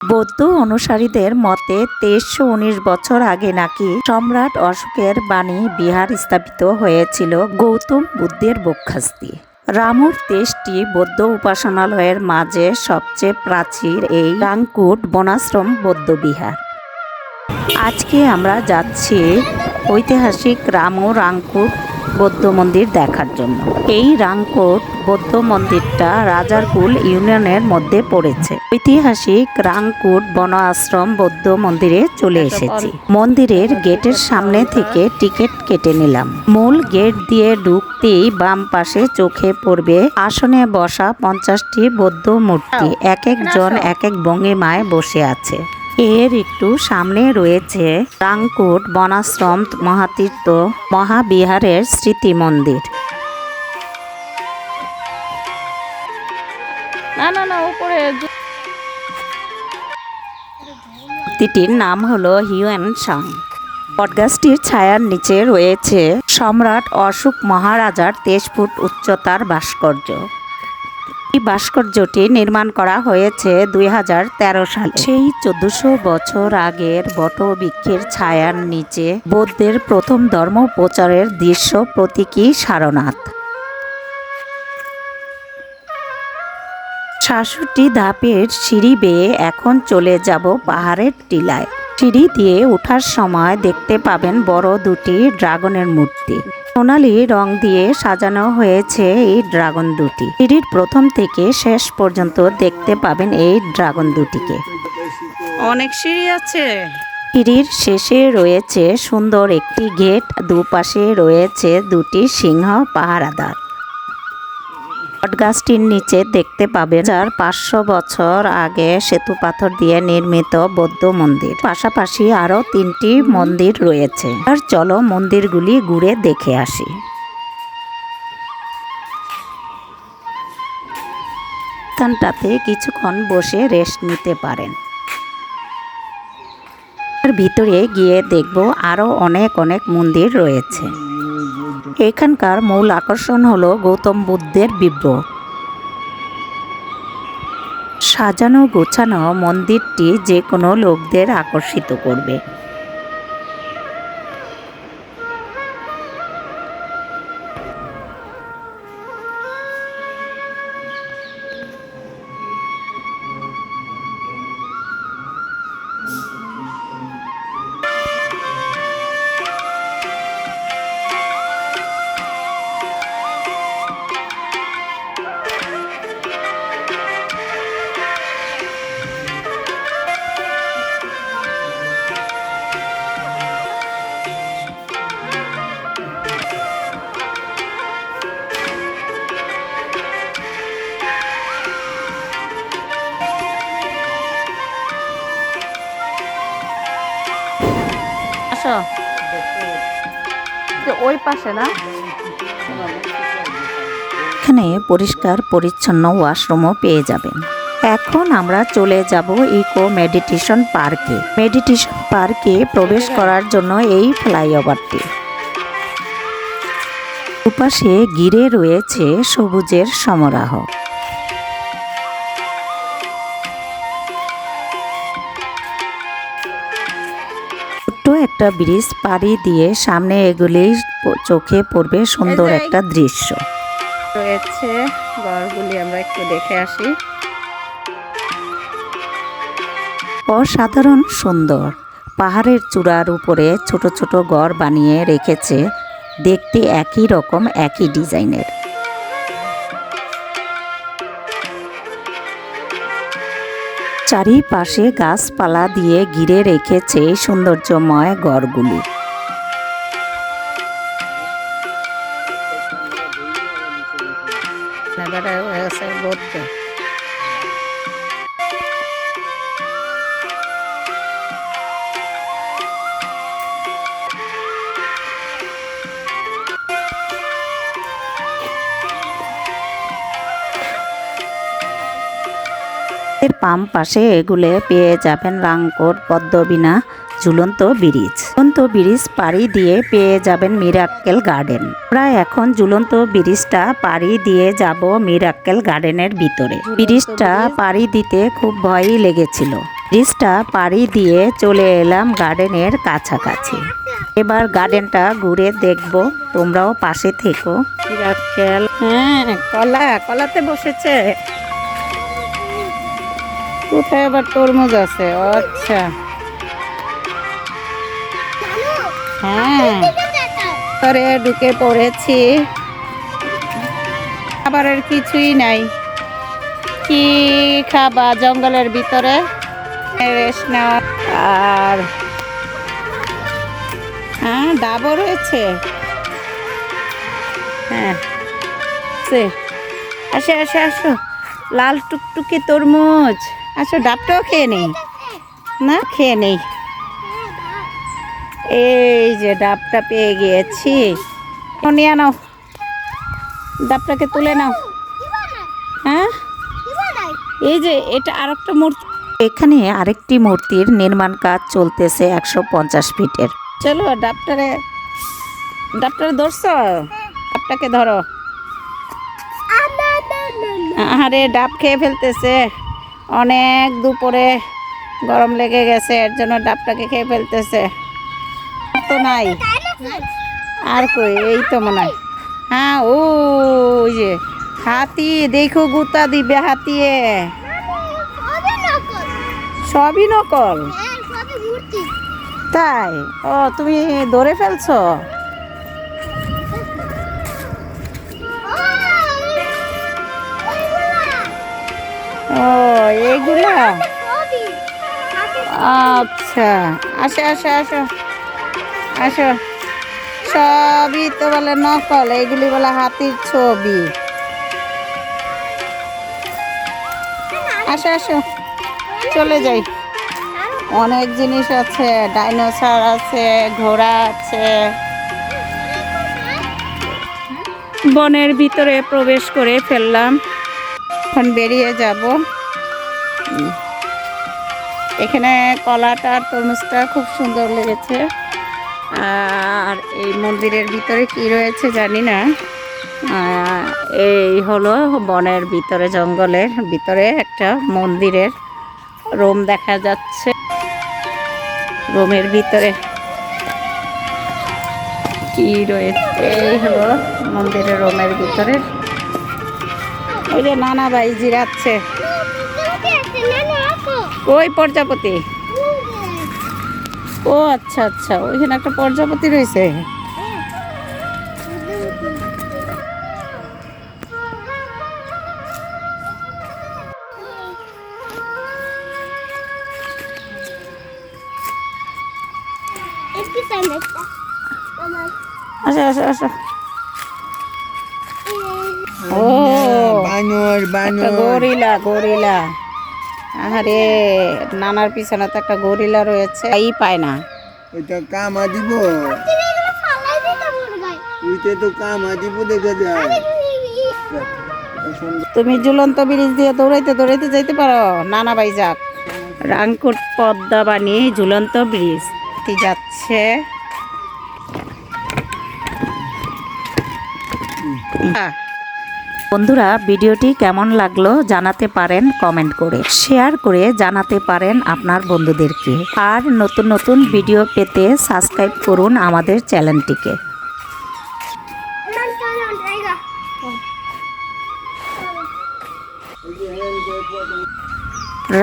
বৌদ্ধ অনুসারীদের মতে তেইশশো উনিশ বছর আগে নাকি সম্রাট অশোকের বাণী বিহার স্থাপিত হয়েছিল গৌতম বুদ্ধের বক্ষাস্তি। রামুর তেইশটি বৌদ্ধ উপাসনালয়ের মাঝে সবচেয়ে প্রাচীর এই রাংকুট বনাশ্রম বৌদ্ধ বিহার। আজকে আমরা যাচ্ছি ঐতিহাসিক রামু রাংকুট বৌদ্ধ মন্দির দেখার জন্য। এই রাংকোট বৌদ্ধ মন্দিরটা রাজারকুল ইউনিয়নের মধ্যে পড়েছে। ঐতিহাসিক রাংকুট বন আশ্রম বৌদ্ধ মন্দিরে চলে এসেছি। মন্দিরের গেটের সামনে থেকে টিকিট কেটে নিলাম। মূল গেট দিয়ে ঢুকতেই বাম পাশে চোখে পড়বে আসনে বসা পঞ্চাশটি বৌদ্ধ মূর্তি। এক একজন এক এক ভঙ্গিমায় বসে আছে। এর একটু সামনে রয়েছে রাংকুট বনাশ্রম মহাতীর্থ মহাবিহারের স্মৃতি মন্দির না না না উপরে মূর্তিটির নাম হলো হিউয়েন সাং বটগাছটির ছায়ার নিচে রয়েছে সম্রাট অশোক মহারাজার তেইশ ফুট উচ্চতার ভাস্কর্য। এই ভাস্কর্যটি নির্মাণ করা হয়েছে দুই হাজার তেরো সালে। সেই চোদ্দশো বছর আগের বটবৃক্ষের ছায়ার নিচে বৌদ্ধের প্রথম ধর্ম প্রচারের দৃশ্য প্রতীকী সারনাথ। সাতষট্টি ধাপের সিঁড়ি বেয়ে এখন চলে যাব পাহাড়ের টিলায়। সিঁড়ি দিয়ে ওঠার সময় দেখতে পাবেন বড় দুটি ড্রাগনের মূর্তি। সোনালি রং দিয়ে সাজানো হয়েছে এই ড্রাগন দুটি। সিঁড়ির প্রথম থেকে শেষ পর্যন্ত দেখতে পাবেন এই ড্রাগন দুটিকে। অনেক সিঁড়ি আছে। সিঁড়ির শেষে রয়েছে সুন্দর একটি গেট দুপাশে রয়েছে দুটি সিংহ পাহারাদার। বটগাছটির নিচে দেখতে পাবেন যার পাঁচশো বছর আগে সেতু পাথর দিয়ে নির্মিত বৌদ্ধ মন্দির। পাশাপাশি আরও তিনটি মন্দির রয়েছে। আর চলো মন্দিরগুলি ঘুরে দেখে আসি। স্থানটাতে কিছুক্ষণ বসে রেস্ট নিতে পারেন। ভিতরে গিয়ে দেখব আরও অনেক অনেক মন্দির রয়েছে। এখানকার মূল আকর্ষণ হল গৌতম বুদ্ধের বিব্র সাজানো গোছানো মন্দিরটি যে কোনো লোকদের আকর্ষিত করবে। ওই পাশে না? এখানে পরিষ্কার, পরিচ্ছন্ন ওয়াশরুমও পেয়ে যাবেন। এখন আমরা চলে যাব ইকো মেডিটেশন পার্কে। মেডিটেশন পার্কে প্রবেশ করার জন্য এই ফ্লাইওভারটি। দুপাশে ঘিরে রয়েছে সবুজের সমারোহ। একটা ব্রিজ পাড়ি দিয়ে সামনে এগুলি চোখে পড়বে সুন্দর একটা দৃশ্য। রয়েছে ঘরগুলি আমরা একটু দেখে আসি। অসাধারণ সুন্দর। পাহাড়ের চূড়ার উপরে ছোট ছোট ঘর বানিয়ে রেখেছে। দেখতে একই রকম একই ডিজাইনের। চারিপাশে গাছপালা দিয়ে ঘিরে রেখেছে সৌন্দর্যময় গড়গুলি। এর পাম পাশে এগুলে পেয়ে যাবেন রাংকোট পদ্মবিনা ঝুলন্ত ব্রিজ। ঝুলন্ত ব্রিজ পাড়ি দিয়ে পেয়ে যাবেন মিরাক্কেল গার্ডেন। আমরা এখন ঝুলন্ত ব্রিজটা পাড়ি দিয়ে যাব মিরাক্কেল গার্ডেনের ভিতরে। ব্রিজটা পাড়ি দিতে খুব ভয়ই লেগেছিল। ব্রিজটা পাড়ি দিয়ে চলে এলাম গার্ডেনের কাছাকাছি। এবার গার্ডেনটা ঘুরে দেখব, তোমরাও পাশে থেকো। রাখেল হ্যাঁ কলা, কলাতে বসেছে। কোথায় আবার তরমুজ আছে? আচ্ছা। হ্যাঁ। ঘরে ঢুকে পড়েছি। খাবারের কিছুই নাই। কি খাবা জঙ্গলের ভিতরে? রেস্ট নেওয়া আর হ্যাঁ ডাবও রয়েছে। হ্যাঁ। আসে, আসো আসো। লাল টুকটুকি তরমুজ। আসো ডাবটাও খেয়ে নেই। না খেয়ে নেই। এই যে ডাবটা পেয়ে গিয়েছি। নিয়ে নাও। ডাবটাকে তুলে নাও। হ্যাঁ? এই যে এটা আর একটা মূর্তি। এখানে আরেকটি মূর্তির নির্মাণ কাজ চলতেছে একশো পঞ্চাশ ফিটের। চলো ডাবটারে ডাবটারে ধরছ? ডাবটাকে ধরো। আরে ডাব খেয়ে ফেলতেছে। অনেক দুপুরে গরম লেগে গেছে এর জন্য ডাবটাকে খেয়ে ফেলতেছে। তো নাই। আর কই এই তো মনে হয়। হ্যাঁ ও ওই যে হাতি দেখো গুতা দিবে হাতিয়ে। সবই নকল। তাই? ও তুমি ধরে ফেলছো? ও এইগুলা আচ্ছা আসো আসো আসো। আসো। সবই তো বলে নকল এইগুলি বলে হাতির ছবি। আসো আসো। চলে যাই। অনেক জিনিস আছে, ডাইনোসর আছে, ঘোড়া আছে। বনের ভিতরে প্রবেশ করে ফেললাম। এখন বেরিয়ে যাব। এখানে কলাটা আর তরমুজটা খুব সুন্দর লেগেছে। আর এই মন্দিরের ভিতরে কি রয়েছে জানি না। এই হলো বনের ভিতরে, জঙ্গলের ভিতরে একটা মন্দিরের রুম দেখা যাচ্ছে। রুমের ভিতরে কি রয়েছে? এই হলো মন্দিরের রুমের ভিতরে ওই যে নানা ভাই জিরাচ্ছে। ওই প্রজাপতি। ও আচ্ছা আচ্ছা ওইখানে একটা প্রজাপতি রয়েছে। আসো আসো আসো। ও বানর একটা বানর। Gorilla gorilla. আরে নানার পিছনে তো একটা গরিলা রয়েছে। এই পায় না। ওইটা কামা দিব ওইটা তো কামা দিব দেখে যায়। তুমি ঝুলন্ত ব্রিজ দিয়ে দৌড়াইতে দৌড়াইতে যাইতে পারো। নানা ভাই যাক। রাংকুট পদ্মা বাণী ঝুলন্ত ব্রিজ। যাচ্ছে। আহ, বন্ধুরা, ভিডিওটি কেমন লাগল জানাতে পারেন কমেন্ট করে। শেয়ার করে জানাতে পারেন আপনার বন্ধুদেরকে। আর নতুন নতুন ভিডিও পেতে সাবস্ক্রাইব করুন আমাদের চ্যানেলটিকে।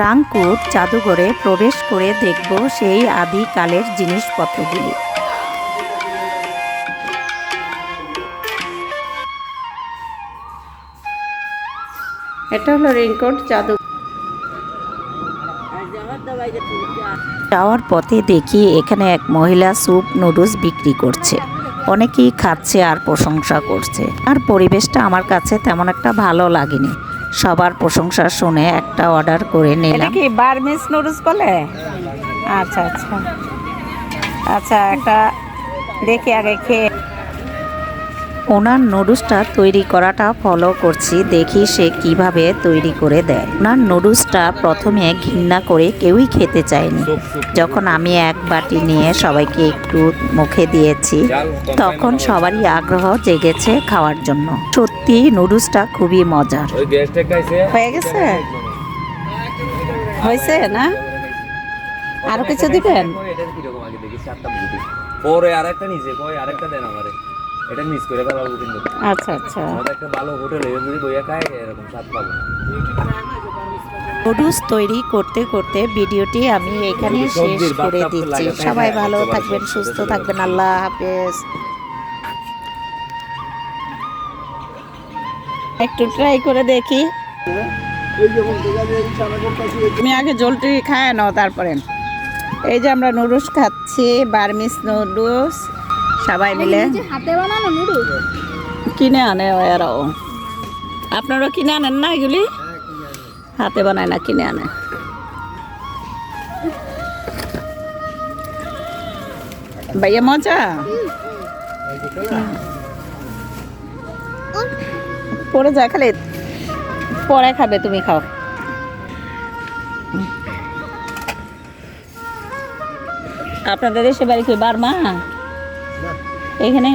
রাংকুট জাদুঘরে প্রবেশ করে দেখব সেই আদিকালের জিনিসপত্রগুলি। এটা হলো রেইনকোট জাদু। যাওয়ার পথে দেখি এখানে এক মহিলা স্যুপ নুডলস বিক্রি করছে। অনেকেই খাচ্ছে আর প্রশংসা করছে। আর পরিবেশটা আমার কাছে তেমন একটা ভালো লাগেনি। সবার প্রশংসা শুনে একটা অর্ডার করে নিলাম। কি বার্মিস নুডলস বলে? আচ্ছা আচ্ছা। আচ্ছা একটা দেখি আগে খেয়ে। ওনার নুডলসটা তৈরি করাটা ফলো করছি দেখি সে কীভাবে তৈরি করে দেয়। ওনার নুডলসটা প্রথমে ঘৃণা করে কেউই খেতে চায়নি। যখন আমি এক বাটি নিয়ে সবাইকে একটু মুখে দিয়েছি তখন সবারই আগ্রহ জেগেছে খাওয়ার জন্য। সত্যি নুডলসটা খুবই মজার। হয়ে গেছে? হয়েছে না? আরও কিছু দিবেন? পরে আরেকটা নিচে কই আরেকটা দেন আমারে। এটা মিস করে আচ্ছা আচ্ছা। আমাদের একটা ভালো হোটেলে যদি বইয়া খায় এরকম স্বাদ পাবো না। নুডলস তৈরি করতে করতে ভিডিওটি আমি এখানে শেষ করে দিচ্ছি। সবাই ভালো থাকবেন সুস্থ থাকবেন। আল্লাহ হাফেজ। একটু ট্রাই করে দেখি। তুমি আগে জলটি খায় নাও তারপরে। এই যে আমরা নুডলস খাচ্ছি বার্মিস নুডলস। সবাই মিলে। হাতে বানানো নুডলস কিনে আনে এরাও আপনারা কিনে আনেন না এগুলি? হাতে বানায় না কিনে আনে। ভাইয়া মজা? পরে যায় খালি? পরে খাবে তুমি খাও। আপনাদের দেশে বাড়ি কি বার্মা? এখানে?